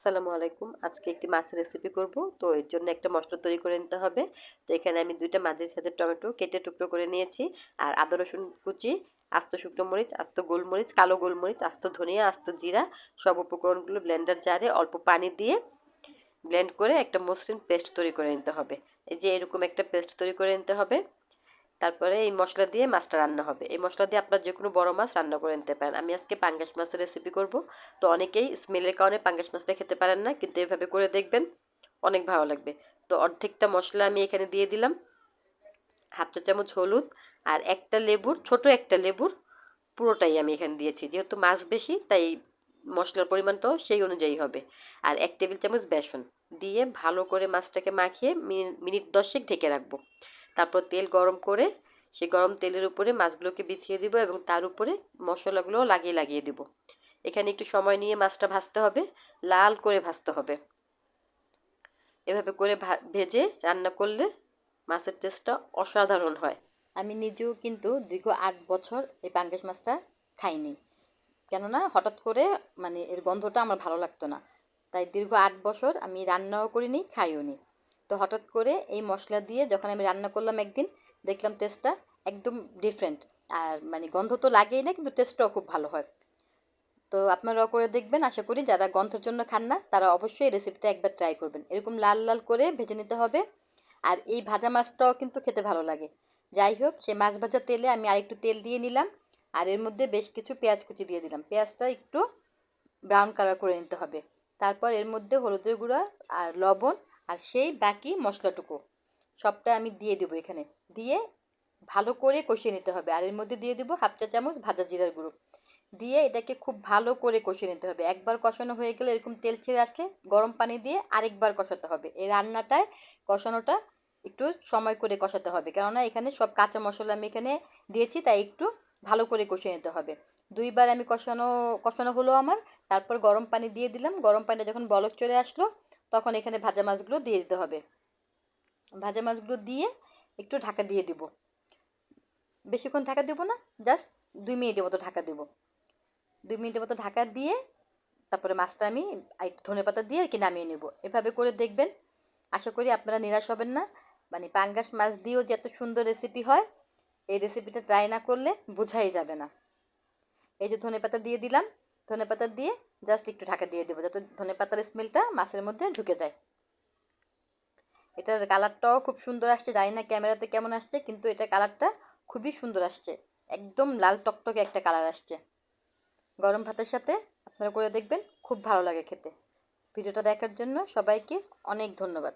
আসসালামু আলাইকুম। আজকে একটি মাছের রেসিপি করব। তো এর জন্য একটা মশলা তৈরি করে নিতে হবে। তো এখানে আমি দুইটা মাঝের সাথে টমেটো কেটে টুকরো করে নিয়েছি। আর আদা, রসুন কুচি, আস্ত শুকনো মরিচ, আস্ত গোলমরিচ, কালো গোলমরিচ, আস্ত ধনিয়া, আস্ত জিরা সব উপকরণগুলো ব্লেন্ডার জারে অল্প পানি দিয়ে ব্লেন্ড করে একটা মসৃণ পেস্ট তৈরি করে নিতে হবে। এই যে এরকম একটা পেস্ট তৈরি করে নিতে হবে। তারপরে এই মশলা দিয়ে মাছটা রান্না হবে। এই মশলা দিয়ে আপনারা যে কোনো বড় মাছ রান্না করে নিতে পারেন। আমি আজকে পাঙ্গাস মাছের রেসিপি করব। তো অনেকেই স্মেলের কারণে পাঙ্গাস মাছটা খেতে পারেন না, কিন্তু এভাবে করে দেখবেন অনেক ভালো লাগবে। তো অর্ধেকটা মশলা আমি এখানে দিয়ে দিলাম। হাফ চা চামচ হলুদ আর একটা লেবুর, ছোট একটা লেবুর পুরোটাই আমি এখানে দিয়েছি। যেহেতু মাছ বেশি, তাই মশলার পরিমাণটাও সেই অনুযায়ী হবে। আর এক টেবিল চামচ বেসন। দিয়ে ভালো করে মাছটাকে মাখিয়ে মিনিট দশেক ঢেকে রাখব। তারপর তেল গরম করে সেই গরম তেলের উপরে মাছগুলোকে বিছিয়ে দিব এবং তার উপরে মশলাগুলোও লাগিয়ে লাগিয়ে দিব। এখানে একটু সময় নিয়ে মাছটা ভাজতে হবে, লাল করে ভাজতে হবে। এভাবে করে ভেজে রান্না করলে মাছের টেস্টটা অসাধারণ হয়। আমি নিজেও কিন্তু দীর্ঘ আট বছর এই পাঙ্গাস মাছটা খাইনি। কেননা হঠাৎ করে মানে এর গন্ধটা আমার ভালো লাগতো না। তাই দীর্ঘ আট বছর আমি রান্নাও করিনি খাইও নি তো হঠাৎ করে এই মশলা দিয়ে যখন আমি রান্না করলাম একদিন, দেখলাম টেস্টটা একদম ডিফারেন্ট আর মানে গন্ধ তো লাগেই না, কিন্তু টেস্টটাও খুব ভালো হয়। তো আপনারাও করে দেখবেন, আশা করি যারা গন্ধের জন্য খান না, তারা অবশ্যই এই রেসিপিটা একবার ট্রাই করবেন। এরকম লাল লাল করে ভেজে নিতে হবে। আর এই ভাজা মাছটাও কিন্তু খেতে ভালো লাগে। যাই হোক সে মাছ ভাজা তেলে আমি আরেকটু তেল দিয়ে নিলাম। আর এর মধ্যে বেশ কিছু পেঁয়াজ কুচি দিয়ে দিলাম। পেঁয়াজটা একটু ব্রাউন কালার করে নিতে হবে। তারপর এর মধ্যে হলুদের গুঁড়া আর লবণ আর সেই বাকি মশলাটুকু। সবটা আমি দিয়ে দেবো এখানে। দিয়ে ভালো করে কষিয়ে নিতে হবে। আর এর মধ্যে দিয়ে দেবো হাফ চা চামচ ভাজা জিরার গুঁড়ো। দিয়ে এটাকে খুব ভালো করে কষিয়ে নিতে হবে। একবার কষানো হয়ে গেলে এরকম তেল ছেড়ে আসলে গরম পানি দিয়ে আরেকবার কষাতে হবে। এই রান্নাটায় কষানোটা একটু সময় করে কষাতে হবে। কেননা এখানে সব কাঁচা মশলা আমি এখানে দিয়েছি, তাই একটু ভালো করে কষিয়ে নিতে হবে। দুইবার আমি কষানো কষানো হলো আমার। তারপর গরম পানি দিয়ে দিলাম। গরম পানিটা যখন বলক চলে আসলো তখন এখানে ভাজা মাছগুলো দিয়ে দিতে হবে। ভাজা মাছগুলো দিয়ে একটু ঢাকা দিয়ে দিব। বেশিক্ষণ ঢাকা দেবো না, জাস্ট দুই মিনিটের মতো ঢাকা দেবো। দুই মিনিটের মতো ঢাকা দিয়ে তারপরে মাছটা আমি ধনে পাতা দিয়ে আর কি নামিয়ে নেব। এভাবে করে দেখবেন। আশা করি আপনারা নিরাশ হবেন না। মানে পাঙ্গাস মাছ দিয়েও যে এত সুন্দর রেসিপি হয়, এই রেসিপিটা ট্রাই না করলে বোঝাই যাবে না। এই যে ধনে পাতা দিয়ে দিলাম ধনে পাতা দিয়ে জাস্ট একটু ঢাকা দিয়ে দেবো, যাতে ধনে পাতার স্মেলটা মাছের মধ্যে ঢুকে যায়। এটার কালারটাও খুব সুন্দর আসছে, জানি না ক্যামেরাতে কেমন আসছে, কিন্তু এটার কালারটা খুবই সুন্দর আসছে। একদম লাল টকটকে একটা কালার আসছে। গরম ভাতের সাথে আপনারা করে দেখবেন, খুব ভালো লাগে খেতে। ভিডিওটা দেখার জন্য সবাইকে অনেক ধন্যবাদ।